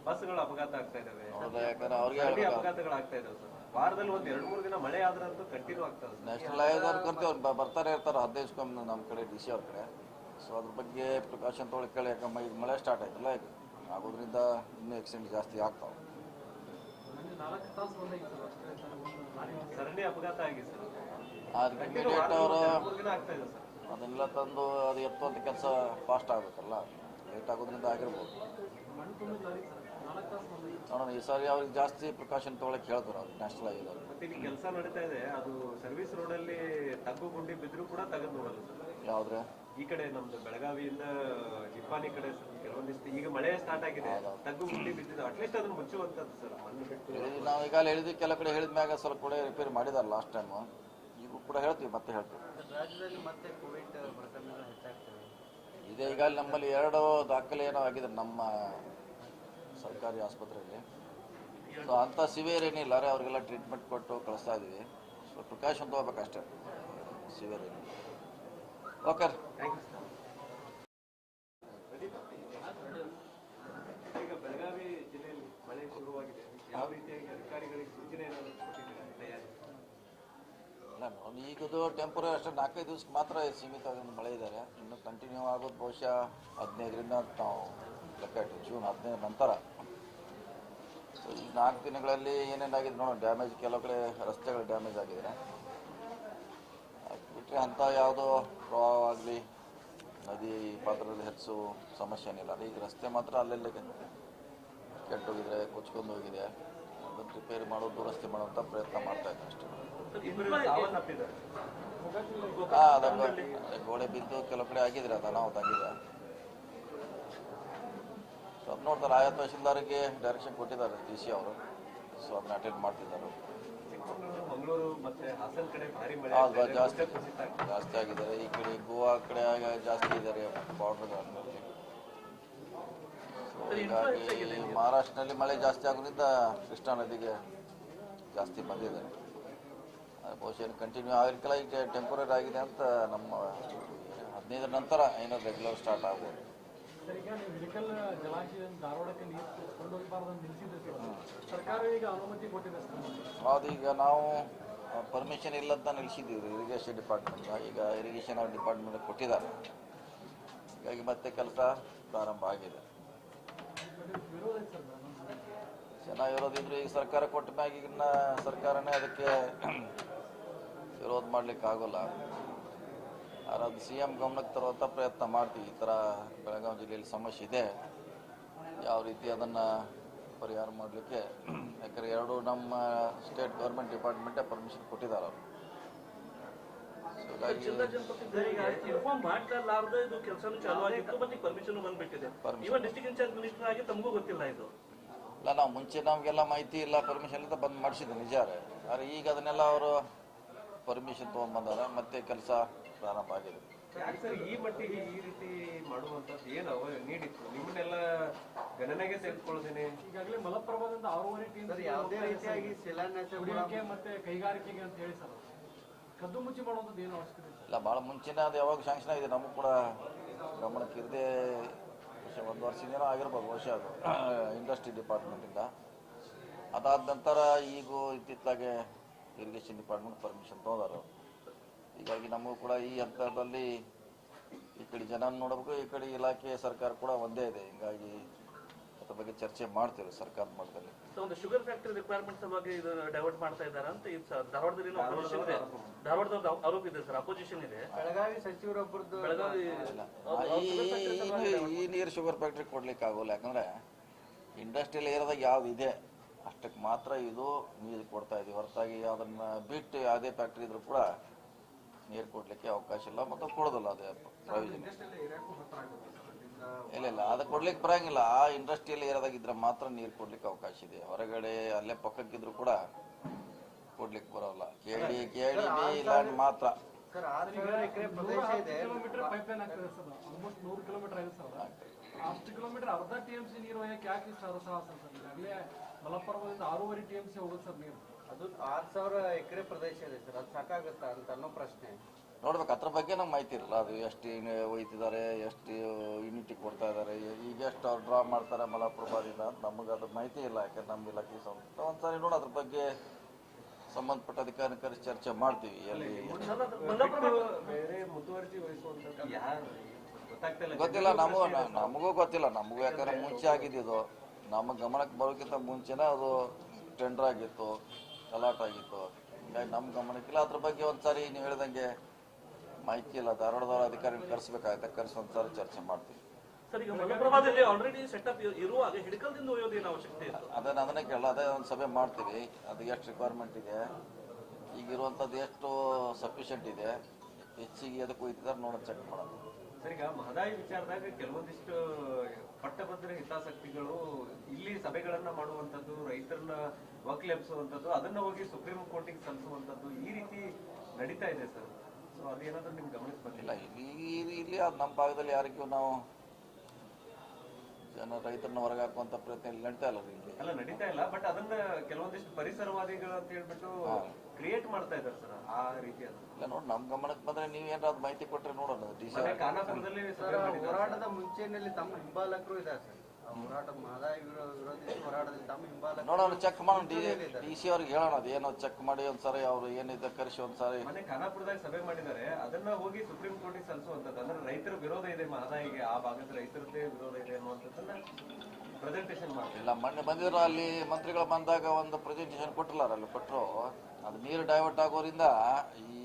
ಬಸ್ಗಳ ಅಪಘಾತ ಆಗ್ತಾ ಇದಾವೆ. ಅಪಘಾತಗಳಾಗ್ತಾ ಇದಾವೆ ಸರ್. ವಾರದಲ್ಲಿ ಒಂದ್ ಎರಡ್ ಮೂರು ದಿನ ಮಳೆ ಆದ್ರಂತೂ ಕಂಟಿನ್ಯೂ ಆಗ್ತದೆ ನ್ಯಾಷನಲ್ ಕರ್ತೀವಿ ಅವ್ರು ಬರ್ತಾರೆ ಇರ್ತಾರೆ. ಹದಿನೈದು ಕಮ್ಮಿ ನಮ್ಮ ಕಡೆ ಡಿ ಸಿ ಅವ್ರ ಕಡೆ. ಸೊ ಅದ್ರ ಬಗ್ಗೆ ಪ್ರಿಕಾಷನ್ ತೊಗೊಳಕ್ಕೆ ಈಗ ಮಳೆ ಸ್ಟಾರ್ಟ್ ಆಯ್ತಲ್ಲ ಈಗ. ಆಗೋದ್ರಿಂದ ಇನ್ನೂ ಆಕ್ಸಿಡೆಂಟ್ ಜಾಸ್ತಿ ಆಗ್ತಾವೆ. ಸರಣಿ ಅಪಘಾತ ಆಗಿ ಸರ್. ಅದಕ್ಕೆ ಅವರು ಅದನ್ನೆಲ್ಲ ತಂದು ಅದು ಎತ್ತುವಂಥ ಕೆಲಸ ಫಾಸ್ಟ್ ಆಗಬೇಕಲ್ಲ ಲೇಟ್ ಆಗೋದ್ರಿಂದ ಆಗಿರ್ಬೋದು. ನೋಡೋಣ ಈ ಸಾರಿ ಅವ್ರಿಗೆ ಜಾಸ್ತಿ ಪ್ರಿಕಾಷನ್ ತೊಗೊಳಕ್ಕೆ ಹೇಳ್ತಾರೆ ಅವ್ರು ನ್ಯಾಷನಲ್ ಆಗಿ ಮತ್ತೆ ಇಲ್ಲಿ ಕೆಲಸ ನಡೀತಾ ಇದೆ ಅದು ಸರ್ವಿಸ್ ರೋಡ್ ಅಲ್ಲಿ ತಗ್ಗು ಗುಂಡಿ ಬಿದ್ರು ಕೂಡ ತೆಗೆದು ನೋಡೋದು ಸರ್. ಯಾವುದ್ರೆ? ಈ ಕಡೆ ನಮ್ದು ಬೆಳಗಾವಿಯಿಂದ ಜಿಪ್ಪಾನಿ ಕಡೆ ಕೆಲವೊಂದಿಷ್ಟು ಈಗ ಮಳೆ ಸ್ಟಾರ್ಟ್ ಆಗಿದೆ. ತಗ್ಗು ಗುಂಡಿ ಬಿದ್ದಿದೆ ಅಟ್ಲೀಸ್ಟ್ ಅದನ್ನ ಮುಚ್ಚುವಂತದ್ದು ಸರ್ ಮಣ್ಣು ಬಿಟ್ಟು. ಈಗಾಗಲೇ ಹೇಳಿದ್ವಿ ಕೆಲ ಕಡೆ ಹೇಳಿದ ಮ್ಯಾಗ ಸ್ವಲ್ಪ ಕೂಡ ರಿಪೇರಿ ಮಾಡಿದಾರೆ ಲಾಸ್ಟ್ ಟೈಮು ಈಗ ಕೂಡ ಹೇಳ್ತೀವಿ ಮತ್ತೆ ಹೇಳ್ತೀವಿ. ಇದೆ ಈಗ ನಮ್ಮಲ್ಲಿ ಎರಡು ದಾಖಲೆ ಏನೋ ಆಗಿದೆ ನಮ್ಮ ಸರ್ಕಾರಿ ಆಸ್ಪತ್ರೆಯಲ್ಲಿ. ಸೊ ಅಂಥ ಸಿವಿಯರ್ ಏನಿಲ್ಲ ರೀ ಅವ್ರಿಗೆಲ್ಲ ಟ್ರೀಟ್ಮೆಂಟ್ ಕೊಟ್ಟು ಕಳಿಸ್ತಾ ಇದ್ವಿ. ಸೊ ಪ್ರಿಕಾಷನ್ ತೊಗೋಬೇಕಷ್ಟೇ. ಸಿವಿಯರ್ ಏನಿಲ್ಲ. ಓಕೆ ಮೇಡಮ್ ಈಗದು ಟೆಂಪರರಿ ಅಷ್ಟೇ, ನಾಲ್ಕೈದು ದಿವ್ಸಕ್ಕೆ ಮಾತ್ರ ಸೀಮಿತವಾಗಿ ಮಳೆ ಇದ್ದಾರೆ. ಇನ್ನು ಕಂಟಿನ್ಯೂ ಆಗೋದು ಬಹುಶಃ ಹದಿನೈದರಿಂದ ನಾವು ಲೆಕ್ಕ ಜೂನ್ ಹದಿನೈದು ನಂತರ. ಸೊ ಈ ನಾಲ್ಕು ದಿನಗಳಲ್ಲಿ ಏನೇನಾಗಿದೆ ನೋಡೋಣ ಡ್ಯಾಮೇಜ್ ಕೆಲವು ಕಡೆ ರಸ್ತೆಗಳು ಡ್ಯಾಮೇಜ್ ಆಗಿದೆ ಅದು ಬಿಟ್ಟರೆ ಅಂಥ ಯಾವುದೋ ಪ್ರವಾಹ ಆಗಲಿ, ನದಿ ಪಾತ್ರದಲ್ಲಿ ಹೆಚ್ಚು ಸಮಸ್ಯೆ ಏನಿಲ್ಲ. ಈಗ ರಸ್ತೆ ಮಾತ್ರ ಅಲ್ಲೆಲ್ಲ ಕೆಟ್ಟೋಗಿದೆ ಕೊಚ್ಕೊಂಡು ಹೋಗಿದೆ ಅದನ್ನು ರಿಪೇರಿ ಮಾಡೋದು ದುರಸ್ತಿ ಮಾಡುವಂಥ ಪ್ರಯತ್ನ ಮಾಡ್ತಾ ಇದ್ದಾರೆ ಅಷ್ಟೇ. ಗೋಡೆ ಬಿದ್ದು ಕೆಲವು ಕಡೆ ಆಗಿದ್ರೆ ಅದ ನಾವು ಆಗಿದೆ. ಸೊ ಅದು ನೋಡ್ತಾರೆ ಆಯಾ ತಹಶೀಲ್ದಾರ್ಗೆ ಡೈರೆಕ್ಷನ್ ಕೊಟ್ಟಿದ್ದಾರೆ ಡಿ ಸಿ ಅವರು. ಸೊ ಅದನ್ನ ಅಟೆಂಡ್ ಮಾಡ್ತಿದ್ದಾರೆ. ಜಾಸ್ತಿ. ಜಾಸ್ತಿ ಆಗಿದ್ದಾರೆ. ಈ ಕಡೆ ಗೋವಾ ಕಡೆ ಜಾಸ್ತಿ ಇದ್ದಾರೆ ಬಾರ್ಡರ್ಗಳಲ್ಲಿ ಹೀಗಾಗಿ ಮಹಾರಾಷ್ಟ್ರದಲ್ಲಿ ಮಳೆ ಜಾಸ್ತಿ ಆಗೋದ್ರಿಂದ ಕೃಷ್ಣಾ ನದಿಗೆ ಜಾಸ್ತಿ ಬಂದಿದ್ದಾರೆ. ಬಹುಶಃ ಕಂಟಿನ್ಯೂ ಆಗಿರ್ಕಲ್ಲ ಈಗ ಟೆಂಪರರಿ ಆಗಿದೆ ಅಂತ ನಮ್ಮ ಹದಿನೈದರ ನಂತರ ಏನೋ ರೆಗ್ಯುಲರ್ ಸ್ಟಾರ್ಟ್ ಆಗ್ಬೋದು. ಅದೀಗ ನಾವು ಪರ್ಮಿಷನ್ ಇಲ್ಲ ಅಂತ ನಿಲ್ಲಿಸಿದ್ದೀವಿ ಇರಿಗೇಷನ್ ಡಿಪಾರ್ಟ್ಮೆಂಟ್ ಈಗ ಇರಿಗೇಷನ್ ಅವ್ರ ಡಿಪಾರ್ಟ್ಮೆಂಟ್ ಕೊಟ್ಟಿದ್ದಾರೆ. ಹೀಗಾಗಿ ಮತ್ತೆ ಕೆಲಸ ಪ್ರಾರಂಭ ಆಗಿದೆ. ಚೆನ್ನಾಗಿರೋದಿದ್ರೆ ಈಗ ಸರ್ಕಾರ ಕೊಟ್ಟ ಮ್ಯಾಗ ಈಗಿನ ಸರ್ಕಾರನೇ ಅದಕ್ಕೆ ವಿರೋಧ ಮಾಡ್ಲಿಕ್ಕೆ ಆಗೋಲ್ಲ. ಆದ್ರೆ ಅದು ಸಿ ಎಂ ಗಮನಕ್ಕೆ ತರುವಂಥ ಪ್ರಯತ್ನ ಮಾಡ್ತೀವಿ. ಈ ಥರ ಬೆಳಗಾವಿ ಜಿಲ್ಲೆಯಲ್ಲಿ ಸಮಸ್ಯೆ ಇದೆ. ಯಾವ ರೀತಿ ಅದನ್ನು ಪರಿಹಾರ ಮಾಡಲಿಕ್ಕೆ? ಯಾಕಂದ್ರೆ ಎರಡು ನಮ್ಮ ಸ್ಟೇಟ್ ಗೌರ್ಮೆಂಟ್ ಡಿಪಾರ್ಟ್ಮೆಂಟೇ ಪರ್ಮಿಷನ್ ಕೊಟ್ಟಿದ್ದಾರೆ ಅವರು. ಇಲ್ಲ ನಾವು ಮುಂಚೆ ನಮಗೆಲ್ಲ ಮಾಹಿತಿ ಇಲ್ಲ ಪರ್ಮಿಷನ್ ಇಲ್ಲ ಬಂದ್ ಮಾಡಿಸಿದ್ದು ನಿಜ. ಆದರೆ ಈಗ ಅದನ್ನೆಲ್ಲ ಅವರು ಪರ್ಮಿಷನ್ ತಗೊಂಡ್ಬಂದಾರ ಮತ್ತೆ ಕೆಲಸ ಪ್ರಾರಂಭ ಆಗಿದೆ. ಈ ಮಟ್ಟಿಗೆ ಈ ರೀತಿ ಮಾಡುವಂತದ್ದು ಏನು ಅವ ನೀಡಿತ್ತು? ನಿಮ್ಮನ್ನೆಲ್ಲ ಗಣನೆಗೆ ತೆಗೆದುಕೊಳ್ಳೋದೇನೆ? ಈಗಾಗಲೇ ಮಲಪ್ರಭಾದಿಂದ ಆರೂವರೆ ಟೀಮ್ ಸರ್ ಯಾವುದೇ ರೀತಿಯಾಗಿ ಶಿಲಾನ್ಯಾಸ ಮತ್ತೆ ಕೈಗಾರಿಕೆಗೆ ಅಂತ ಹೇಳಿ ಸರ್. ಕದ್ದು ಮುಚ್ಚಿ ಮಾಡುವಂಥದ್ದು ಏನು ಅವಶ್ಯಕತೆ ಇಲ್ಲ ಭಾಳ ಮುಂಚೆನೇ ಅದು ಯಾವಾಗ ಶಾಂಕ್ಷನ್ ಆಗಿದೆ ನಮಗೂ ಕೂಡ ಗಮನಕ್ಕೆ ಇರದೆ ಬಹುಶಃ ಒಂದು ವರ್ಷದಿಂದ ಆಗಿರ್ಬೋದು ವರ್ಷ ಅದು. ಇಂಡಸ್ಟ್ರಿ ಡಿಪಾರ್ಟ್ಮೆಂಟಿಂದ ಅದಾದ ನಂತರ ಈಗ ಇತ್ತಿತ್ತಲಾಗೆ ಇರಿಗೇಷನ್ ಡಿಪಾರ್ಟ್ಮೆಂಟ್ ಪರ್ಮಿಷನ್ ತೊಗೊಂಡಾರು ಹೀಗಾಗಿ ನಮಗೂ ಕೂಡ ಈ ಹಂತದಲ್ಲಿ ಈ ಕಡೆ ಜನ ನೋಡಬೇಕು ಈ ಕಡೆ ಇಲಾಖೆ ಸರ್ಕಾರ ಕೂಡ ಒಂದೇ ಇದೆ. ಹೀಗಾಗಿ ಅದ್ರ ಬಗ್ಗೆ ಚರ್ಚೆ ಮಾಡ್ತೀವಿ ಸರ್ಕಾರದ ಮಟ್ಟದಲ್ಲಿ ಸೊ ಒಂದು ಶುಗರ್ ಫ್ಯಾಕ್ಟರಿ ರಿಕ್ವೈರ್ಮೆಂಟ್ ಬಗ್ಗೆ ಇದು ಡೈವರ್ಟ್ ಮಾಡ್ತಾ ಇದ್ದಾರೆ ಅಂತ ಇದು ಸರ್ ಧಾರವಾಡದಲ್ಲಿ ಇದೆ. ಧಾರವಾಡದ ಆರೋಪ ಇದೆ ಸರ್ ಅಪೋಸಿಷನ್ ಇದೆ. ಬೆಳಗಾವಿ ಸಚಿವರೊಬ್ಬರದ್ದು ಬೆಳಗಾವಿ ಈ ನೀರ್ ಈ ನೀರು ಶುಗರ್ ಫ್ಯಾಕ್ಟರಿ ಕೊಡ್ಲಿಕ್ಕೆ ಆಗೋಲ್ಲ ಯಾಕಂದ್ರೆ ಇಂಡಸ್ಟ್ರಿಯಲ್ ಏರಿಯಾದಾಗ ಯಾವ್ದು ಇದೆ? ಅಷ್ಟಕ್ಕೆ ಮಾತ್ರ ಇದು ನೀರು ಕೊಡ್ತಾ ಇದೆ. ಹೊರತಾಗಿ ಅದನ್ನ ಬಿಟ್ಟು ಯಾವುದೇ ಫ್ಯಾಕ್ಟ್ರಿ ಇದ್ರೂ ಕೂಡ ನೀರು ಕೊಡ್ಲಿಕ್ಕೆ ಅವಕಾಶ ಇಲ್ಲ ಮತ್ತು ಕೊಡೋದಿಲ್ಲ ಅದೇ ಪ್ರಯೋಜನ. ಇಲ್ಲ ಇಲ್ಲ ಅದು ಕೊಡ್ಲಿಕ್ಕೆ ಬರಂಗಿಲ್ಲ. ಆ ಇಂಡಸ್ಟ್ರಿಯಲ್ಲಿ ಇರೋದಾಗಿದ್ರೆ ಇದ್ರೆ ಮಾತ್ರ ನೀರು ಕೊಡ್ಲಿಕ್ಕೆ ಅವಕಾಶ ಇದೆ. ಹೊರಗಡೆ ಅಲ್ಲೇ ಪಕ್ಕಕ್ಕಿದ್ರು ಕೂಡ ಕೊಡ್ಲಿಕ್ಕೆ ಬರೋಲ್ಲ. ಕೇಳಿ ಕೇಳಿ ಲ್ಯಾಂಡ್ ಮಾತ್ರ. ಸರ್ ಆರು ಸಾವಿರ ಪ್ರದೇಶ ಇದೆ. ಕಿಲೋಮೀಟರ್ ಪೈಪ್ ಲೈನ್ ಆಗ್ತದೆ ಸರ್. ಆಲ್ಮೋಸ್ಟ್ ನೂರು ಕಿಲೋಮೀಟರ್ ಆಗಿದೆ ಸರ್ ಅಷ್ಟು ಕಿಲೋಮೀಟರ್ ಅರ್ಧ ಟಿ ಎಂ ಸಿ ನೀರು ಯಾಕೆ ಇಷ್ಟು ಹರಸಾಹಸ ಮಲಪ್ರಭಾದಿಂದ ಆರೂವರೆ ಟಿ ಎಂ ಸಿ ಹೋಗುತ್ತೆ ಸರ್ ನೀರು ಅದು ಆರು ಸಾವಿರ ಎಕರೆ ಪ್ರದೇಶ ಇದೆ ಸರ್ ಅದು ಸಾಕಾಗುತ್ತಾ ಅಂತ ಅನ್ನೋ ಪ್ರಶ್ನೆ. ನೋಡ್ಬೇಕು ಅದ್ರ ಬಗ್ಗೆ ನಮ್ಗೆ ಮಾಹಿತಿ ಇರಲ್ಲ. ಅದು ಎಷ್ಟು ಒಯ್ತಿದ್ದಾರೆ ಎಷ್ಟು ಯೂನಿಟಿ ಕೊಡ್ತಾ ಇದ್ದಾರೆ ಈಗ ಎಷ್ಟು ಅವ್ರು ಡ್ರಾ ಮಾಡ್ತಾರೆ ಮಲಪ್ರಭಾದಿಂದ ಅಂತ ನಮಗೆ ಅದ್ರ ಮಾಹಿತಿ ಇಲ್ಲ. ಯಾಕಂದ್ರೆ ನಮ್ಮ ಇಲಾಖೆ ಸಂಬಂಧ ಒಂದ್ಸರಿ ನೋಡಿ ಅದ್ರ ಬಗ್ಗೆ ಸಂಬಂಧಪಟ್ಟ ಅಧಿಕಾರಿ ಕರೆಸಿ ಚರ್ಚೆ ಮಾಡ್ತೀವಿ. ಎಲ್ಲಿ ಗೊತ್ತಿಲ್ಲ ನಮಗೂ ನಮಗೂ ಗೊತ್ತಿಲ್ಲ. ನಮಗೂ ಯಾಕಂದ್ರೆ ಮುಂಚೆ ಆಗಿದ್ದು ನಮ್ಮ ಗಮನಕ್ಕೆ ಬರೋಕ್ಕಿಂತ ಮುಂಚೆನೇ ಅದು ಟೆಂಡರ್ ಆಗಿತ್ತು ಗಲಾಟ್ ಆಗಿತ್ತು. ಹೀಗಾಗಿ ನಮ್ಮ ಗಮನಕ್ಕಿಲ್ಲ. ಅದ್ರ ಬಗ್ಗೆ ಒಂದ್ಸಾರಿ ನೀವು ಹೇಳ್ದಂಗೆ ಮಾಹಿತಿ ಇಲ್ಲ. ಧಾರವಾಡದವರ ಅಧಿಕಾರಿನ ಕರೆಸ್ಬೇಕಾಗತ್ತೆ. ಕರೆಸಿ ಒಂದ್ಸಾರಿ ಚರ್ಚೆ ಮಾಡ್ತೀವಿ. ಅದೇ ಅದನ್ನ ಅದನ್ನೇ ಕೇಳಲ್ಲ ಅದೇ ಒಂದು ಸಭೆ ಮಾಡ್ತೀವಿ. ಅದು ಎಷ್ಟು ರಿಕ್ವೈರ್ಮೆಂಟ್ ಇದೆ? ಈಗ ಇರುವಂಥದ್ದು ಎಷ್ಟು ಸಫಿಷಿಯೆಂಟ್ ಇದೆ? ಹೆಚ್ಚಿಗೆ ಅದಕ್ಕೆ ಹೋಯ್ತಿದ್ದಾರೆ ನೋಡೋದು ಚೆಕ್ ಮಾಡೋದು ಸರ್ ಈಗ ಮಹದಾಯಿ ವಿಚಾರದಾಗ ಕೆಲವೊಂದಿಷ್ಟು ಪಟ್ಟಭದ್ರ ಹಿತಾಸಕ್ತಿಗಳು ಇಲ್ಲಿ ಸಭೆಗಳನ್ನ ಮಾಡುವಂತದ್ದು ರೈತರನ್ನ ವಕ್ಲೆಬ್ಸುವಂತದ್ದು ಅದನ್ನ ಹೋಗಿ ಸುಪ್ರೀಂ ಕೋರ್ಟಿಗೆ ಸಲ್ಲಿಸುವಂತದ್ದು ಈ ರೀತಿ ನಡೀತಾ ಇದೆ ಸರ್. ಸೊ ಅದೇನಾದ್ರೂ ನಿಮ್ಗೆ ಗಮನಕ್ಕೆ ಬಂದಿಲ್ಲ ಇಲ್ಲ ಇಲ್ಲಿ ನಮ್ಮ ಭಾಗದಲ್ಲಿ ಯಾರಿಗೂ ನಾವು ಜನ ರೈತರನ್ನ ಹೊರಗೆ ಹಾಕುವಂತ ಪ್ರಯತ್ನ ಇಲ್ಲಿ ನಡೀತಾ ಇಲ್ಲಿ. ಅಲ್ಲ ನಡೀತಾ ಇಲ್ಲ ಬಟ್ ಅದನ್ನ ಕೆಲವೊಂದಿಷ್ಟು ಪರಿಸರವಾದಿಗಳು ಅಂತ ಹೇಳ್ಬಿಟ್ಟು ಕ್ರಿಯೇಟ್ ಮಾಡ್ತಾ ಇದ್ದಾರೆ ಸರ್ ಆ ರೀತಿ ಅದು. ಇಲ್ಲ ನೋಡಿ ನಮ್ ಗಮನಕ್ಕೆ ಬಂದ್ರೆ ನೀವ್ ಏನಾದ್ರು ಮಾಹಿತಿ ಕೊಟ್ರೆ ನೋಡೋಣ ಖಾನಾಪುರದಲ್ಲಿ ಸರ್ ಹೋರಾಟದ ಮುಂಚೆನಲ್ಲಿ ತಮ್ಮ ಹಿಂಬಾಲಕರು ಇದ್ದಾರೆ ಸರ್. ನೋಡೋಣ ಚೆಕ್ ಮಾಡೋಣ ಡಿ ಸಿ ಅವ್ರಿಗೆ ಹೇಳೋಣ ಅದು ಏನೋ ಚೆಕ್ ಮಾಡಿ ಒಂದ್ಸರಿ ಅವ್ರು ಏನಿದೆ ಕರೆಸಿ ಒಂದ್ಸರಿ. ಖಾನಾಪುರದಾಗ ಸಭೆ ಮಾಡಿದ್ದಾರೆ ಅದನ್ನ ಹೋಗಿ ಸುಪ್ರೀಂ ಕೋರ್ಟಿಗೆ ಸಲ್ಲಿಸುವಂತದ್ದು ಅಂದ್ರೆ ರೈತರ ವಿರೋಧ ಇದೆ ಮಹದಾಯಿಗೆ ಆ ಭಾಗದ ರೈತರದ್ದೇ ವಿರೋಧ ಇದೆ ಅನ್ನುವಂಥದ್ದನ್ನ ಪ್ರೆಸೆಂಟೇಷನ್ ಮಾಡ್ತಾರೆ. ಇಲ್ಲ ಮೊನ್ನೆ ಬಂದಿದ್ರು ಅಲ್ಲಿ ಮಂತ್ರಿಗಳು ಬಂದಾಗ ಒಂದು ಪ್ರೆಸೆಂಟೇಷನ್ ಕೊಟ್ಟಿಲ್ಲ ಅಲ್ಲಿ ಕೊಟ್ಟರು ಅದು ನೀರು ಡೈವರ್ಟ್ ಆಗೋದ್ರಿಂದ ಈ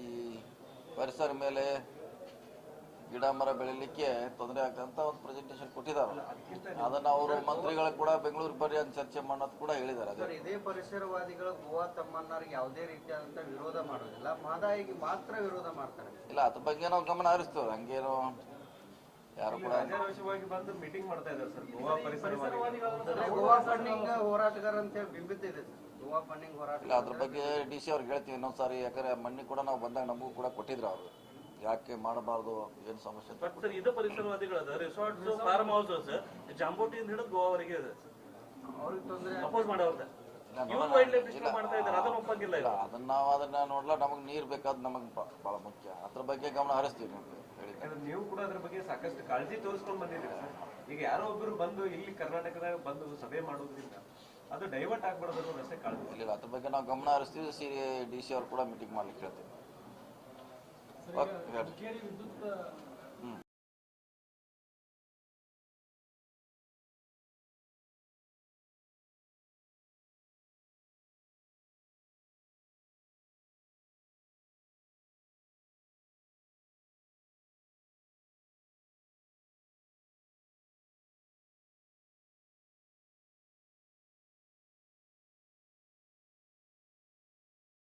ಪರಿಸರ ಮೇಲೆ ಗಿಡ ಮರ ಬೆಳಿಲಿಕ್ಕೆ ತೊಂದರೆ ಆಗ್ತಂತ ಒಂದು ಪ್ರೆಸೆಂಟೇಷನ್ ಕೊಟ್ಟಿದ್ದಾರೆ. ಅದನ್ನ ಅವರು ಮಂತ್ರಿಗಳು ಕೂಡ ಬೆಂಗಳೂರು ಬರ್ರಿ ಅಂತ ಚರ್ಚೆ ಮಾಡೋದು ಕೂಡ ಹೇಳಿದ್ದಾರೆ. ಅದೇ ಇದೇ ಪರಿಸರವಾದಿಗಳು ಗೋವಾ ತಮ್ಮನ್ನರಿಗೆ ಯಾವುದೇ ರೀತಿಯಾದಂತ ವಿರೋಧ ಮಾಡೋದಿಲ್ಲ. ಮಾದಾಯಿಗೆ ಮಾತ್ರ ವಿರೋಧ ಮಾಡ್ತಾರೆ. ಇಲ್ಲ ಅದ್ರ ಬಗ್ಗೆ ನಾವು ಗಮನ ಹರಿಸ್ತೇವೆ. ಹಂಗೇನು ಯಾರು ಕೂಡ ಬಂದು ಮೀಟಿಂಗ್ ಮಾಡ್ತಾ ಇದ್ದಾರೆ ಸರ್ ಗೋವಾ ಪರಿಸರವಾದಿಗಳು. ಗೋವಾ ಹೋರಾಟಗಾರ ಅಂತ ಹೇಳಿ ಬಿಂಬಿತ ಇದೆ ಸರ್. ಇಲ್ಲ ಅದ್ರ ಬಗ್ಗೆ ಡಿ ಸಿ ಅವ್ರಿಗೆ ಹೇಳ್ತೀವಿ ಇನ್ನೊಂದು ಸಾರಿ ಯಾಕಂದ್ರೆ ಮಣ್ಣಿ ಕೂಡ ನಾವು ಬಂದಾಗ ನಮಗೂ ಕೂಡ ಕೊಟ್ಟಿದ್ರು ಅವರು. ಯಾಕೆ ಮಾಡಬಾರ್ದು ಏನು ಸಮಸ್ಯೆ ಬಟ್ ಸರ್ ಇದು ಪರಿಸರವಾದಿಗಳದ ರಿಸಾರ್ಟ್ಸ್ ಫಾರ್ಮ್ ಹೌಸಸ್ ಜಾಂಬೋಟಿಯಿಂದ ಹಿಡಿದು ಗೋವಾವರೆಗೆ ಇದೆ. ಅಪೋಸ್ ಮಾಡ್ತಾ ಇದ್ದಾರೆ. ಅದನ್ನ ಒಪ್ಪಂಗಿಲ್ಲ ಇಲ್ಲ ಅದನ್ನ ನಾವು ಅದನ್ನ ನೋಡ್ಲ ನಮಗೆ ನೀರ್ ಬೇಕಾದ್ ನಮಗೆ ಬಹಳ ಮುಖ್ಯ. ಅದ್ರ ಬಗ್ಗೆ ಗಮನ ಹರಿಸ್ತೀವಿ ನಿಮ್ಗೆ ನೀವು ಕೂಡ ಅದ್ರ ಬಗ್ಗೆ ಸಾಕಷ್ಟು ಕಾಳಜಿ ತೋರಿಸ್ಕೊಂಡು ಬಂದಿದ್ದೀರಿ ಸರ್ ಈಗ ಯಾರೋ ಒಬ್ರು ಬಂದು ಇಲ್ಲಿ ಕರ್ನಾಟಕದಾಗ ಬಂದು ಸಭೆ ಮಾಡೋದ್ರಿಂದ ಅದು ಡೈವರ್ಟ್ ಆಗ್ಬಾರ್ದು ರಸ್ತೆ ಕಾಳಜಿ ಇಲ್ಲ ಅದ್ರ ಬಗ್ಗೆ ನಾವು ಗಮನ ಹರಿಸ್ತೀವಿ ಸಿ ಡಿ ಸಿ ಅವ್ರು ಕೂಡ ಮೀಟಿಂಗ್ ಮಾಡ್ಲಿಕ್ಕೆ ಹೇಳ್ತೀವಿ